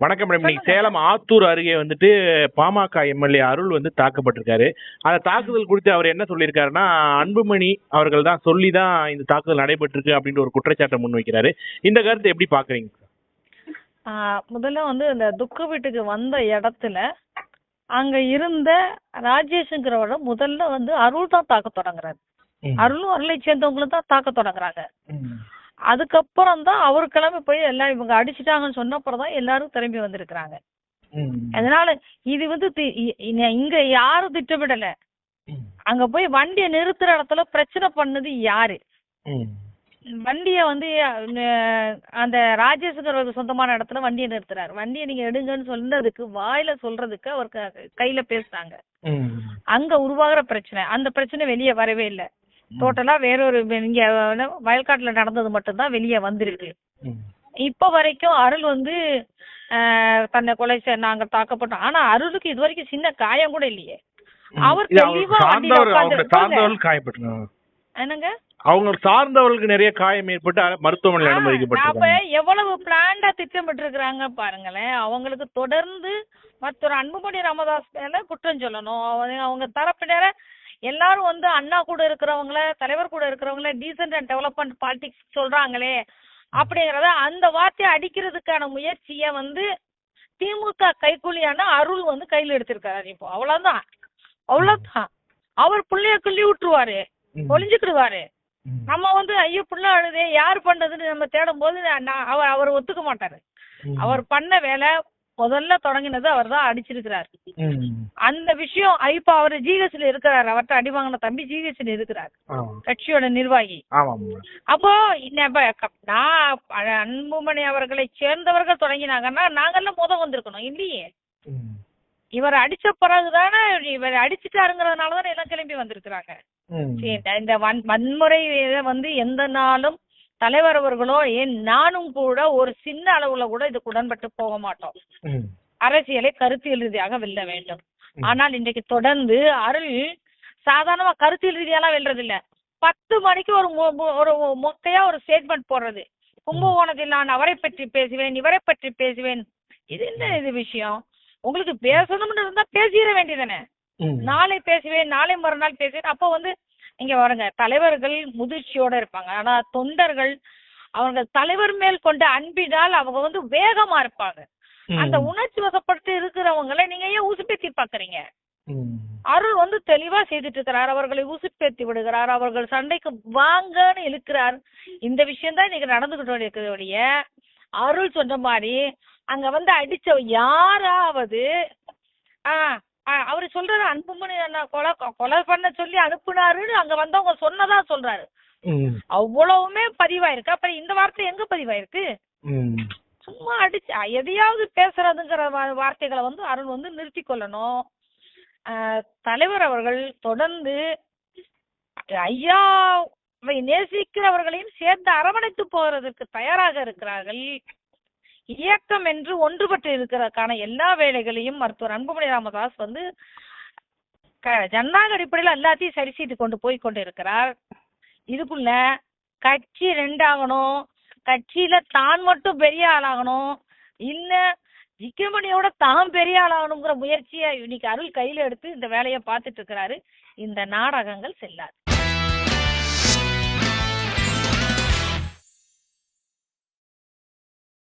வணக்கம் மேடம் இன்னைக்கு. சேலம் ஆத்தூர் அருகே வந்துட்டு பாமக எம்எல்ஏ அருள் வந்து தாக்கப்பட்டிருக்காரு. அந்த தாக்குதல் குறித்து அவர் என்ன சொல்லியிருக்காருன்னா அன்புமணி அவர்கள் தான் சொல்லி தான் இந்த தாக்குதல் நடைபெற்றிருக்கு அப்படின்ற ஒரு குற்றச்சாட்டை முன்வைக்கிறாரு. இந்த கருத்தை எப்படி பாக்குறீங்க முதல்ல வந்து இந்த துக்க வீட்டுக்கு வந்த இடத்துல அங்க இருந்த ராஜேஷ்ங்கிறவரை முதல்ல வந்து அருள் தான் தாக்க தொடங்குறாரு. அருளும் அருளை சேர்ந்தவங்களும் தான் தாக்க தொடங்குறாங்க. அதுக்கப்புறம் தான் அவர் கிளம்பி போய் எல்லாம் இவங்க அடிச்சிட்டாங்கன்னு சொன்னப்புறம் தான் எல்லாரும் திரும்பி வந்திருக்கிறாங்க. அதனால இது வந்து இங்க யாரும் திட்டமிடல. அங்க போய் வண்டியை நிறுத்துற இடத்துல பிரச்சனை பண்ணது யாரு? வண்டியை வந்து அந்த ராஜேஷ்ங்கிறவருக்கு சொந்தமான இடத்துல வண்டியை நிறுத்துறாரு. வண்டியை நீங்க எடுங்கன்னு சொன்னதுக்கு வாயில சொல்றதுக்கு அவர் கையில பேசுறாங்க. அங்க உருவாகிற பிரச்சனை. அந்த பிரச்சனை வெளியே வரவே இல்லை. டோட்டலா வேறொரு இங்க வயல்காட்டுல நடந்தது மட்டும்தான் வெளியே வந்திருக்கு. இப்ப வரைக்கும் அருள் வந்து தன்னை கொலை நாங்க தாக்கப்பட்டோம். ஆனா அருளுக்கு இது வரைக்கும் சின்ன காயம் கூட இல்லையே. அவர் தெளிவா என்னங்க? அவங்க சார்ந்தவர்களுக்கு நிறைய காயம் ஏற்பட்டு மருத்துவமனையில் அப்ப அனுமதிக்கப்பட்டிருக்காங்க. எவ்வளவு பிளான்டா திட்டமிட்டு இருக்கிறாங்க பாருங்களேன். அவங்களுக்கு தொடர்ந்து மற்றொரு அன்புமணி ராமதாஸ் மேல குற்றம் சொல்லணும். அவங்க- அவங்க தரப்பினர எல்லாரும் வந்து அண்ணா கூட இருக்கிறவங்கள தலைவர் கூட இருக்கிறவங்கள டீசென்ட் அண்ட் டெவலப்மெண்ட் பாலிடிக்ஸ் சொல்றாங்களே அப்படிங்கறத அந்த வார்த்தையை அடிக்கிறதுக்கான முயற்சிய வந்து திமுக கைக்கூலியான அருள் வந்து கையில எடுத்திருக்காரு இப்போ. அவ்வளவுதான். அவ்வளவுதான். அவர் புள்ளைய கிள்ளி விட்டுருவாரு. ஒளிஞ்சுக்கிடுவாரு. நம்ம வந்து ஐயோ புள்ள அழுதே யார் பண்ணதுன்னு நம்ம தேடும் போது அவர் அவர் ஒத்துக்க மாட்டாரு. அவர் பண்ண வேலை முதல்ல தொடங்கினது அவர் தான் அடிச்சிருக்கிறார். அந்த விஷயம் இப்ப அவர் ஜிஹெச்ல இருக்கிறார். அவர்கிட்ட அடி வாங்கின தம்பி ஜிஹெச்ல இருக்கிறார். கட்சியோட நிர்வாகி. அப்போ நான் அன்புமணி அவர்களை சேர்ந்தவர்கள் தொடங்கினாங்கன்னா நாங்கெல்லாம் முத வந்திருக்கணும் இல்லையே? இவர் அடிச்ச பிறகுதானே இவர் அடிச்சிட்டாருங்கிறதுனால தானே எல்லாம் கிளம்பி வந்திருக்கிறாங்க. இந்த- இந்த வன் வன்முறை வந்து எந்த நாளும் தலைவர் அவர்களோ ஏன் நானும் கூட ஒரு சின்ன அளவுல கூட இதுக்கு உடன்பட்டு போக மாட்டோம். அரசியலை கருத்தியல் ரீதியாக வெல்ல வேண்டும். ஆனால் இன்றைக்கு தொடர்ந்து அருள் சாதாரணமா கருத்தியல் ரீதியெல்லாம் வெல்றது இல்ல பத்து மணிக்கு ஒரு ஒரு மொக்கையா ஒரு ஸ்டேட்மெண்ட் போடுறது. கும்பகோணத்தில் நான் அவரை பற்றி பேசுவேன் இவரை பற்றி பேசுவேன். இது என்ன இது விஷயம்? உங்களுக்கு பேசணும்னு இருந்தா பேசிட வேண்டியதானே நாளை பேசுவேன் நாளை மறுநாள் பேசுவேன். அப்போ வந்து இங்க பாருங்க தலைவர்கள் முதிர்ச்சியோட இருப்பாங்க. ஆனா தொண்டர்கள் அவங்க தலைவர் மேல் கொண்ட அன்பினால் அவங்க வந்து வேகமா இருப்பாங்க. அந்த உணர்ச்சி வசப்பட்டு இருக்கிறவங்கள நீங்க ஏன் உசுப்பேத்தி பாக்குறீங்க? அருள் வந்து தெளிவா செய்துட்டு இருக்கிறார். அவர்களை உசுப்பேத்தி விடுகிறார். அவர்கள் சண்டைக்கு வாங்கன்னு இழுக்கிறார். இந்த விஷயம் தான் இன்னைக்கு நடந்துகிட்டு இருக்கிறதுடைய அருள் சொன்ன மாதிரி அங்க வந்து அடிச்ச யாராவது ஆ ஆ, அவரு சொல்றாரு அன்புமணி அண்ணா கொலை கொலை பண்ண சொல்லி அனுப்புனாருன்னு அங்க வந்தவங்க சொன்னதா சொல்றாரு. அவ்வளவுமே பதிவாயிருக்கு. அப்புறம் இந்த வார்த்தை எங்க பதிவாயிருக்கு? சும்மா அடிச்சு எதையாவது பேசுறதுங்கிற வார்த்தைகளை வந்து அருள் வந்து நிறுத்தி கொள்ளணும். தலைவர் அவர்கள் தொடர்ந்து ஐயாவை நேசிக்கிறவர்களையும் சேர்ந்து அரவணைத்து போகிறதற்கு தயாராக இருக்கிறார்கள். இயக்கம் என்று ஒன்றுபட்டு இருக்கிறதுக்கான எல்லா வேலைகளையும் மருத்துவர் அன்புமணி ராமதாஸ் வந்து க- ஜனநாயக அடிப்படையில் எல்லாத்தையும் சரி செய்து கொண்டு போய் கொண்டு இருக்கிறார் இதுக்குள்ள கட்சி ரெண்டாகணும். கட்சியில தான் மட்டும் பெரிய ஆளாகணும். இல்ல ஜிக்கமணியோட தான் பெரிய ஆளாகணுங்கிற முயற்சியை இன்னைக்கு அருள் கையில எடுத்து இந்த வேலையை பார்த்துட்டு இருக்கிறாரு. இந்த நாடகங்கள் செல்லாது.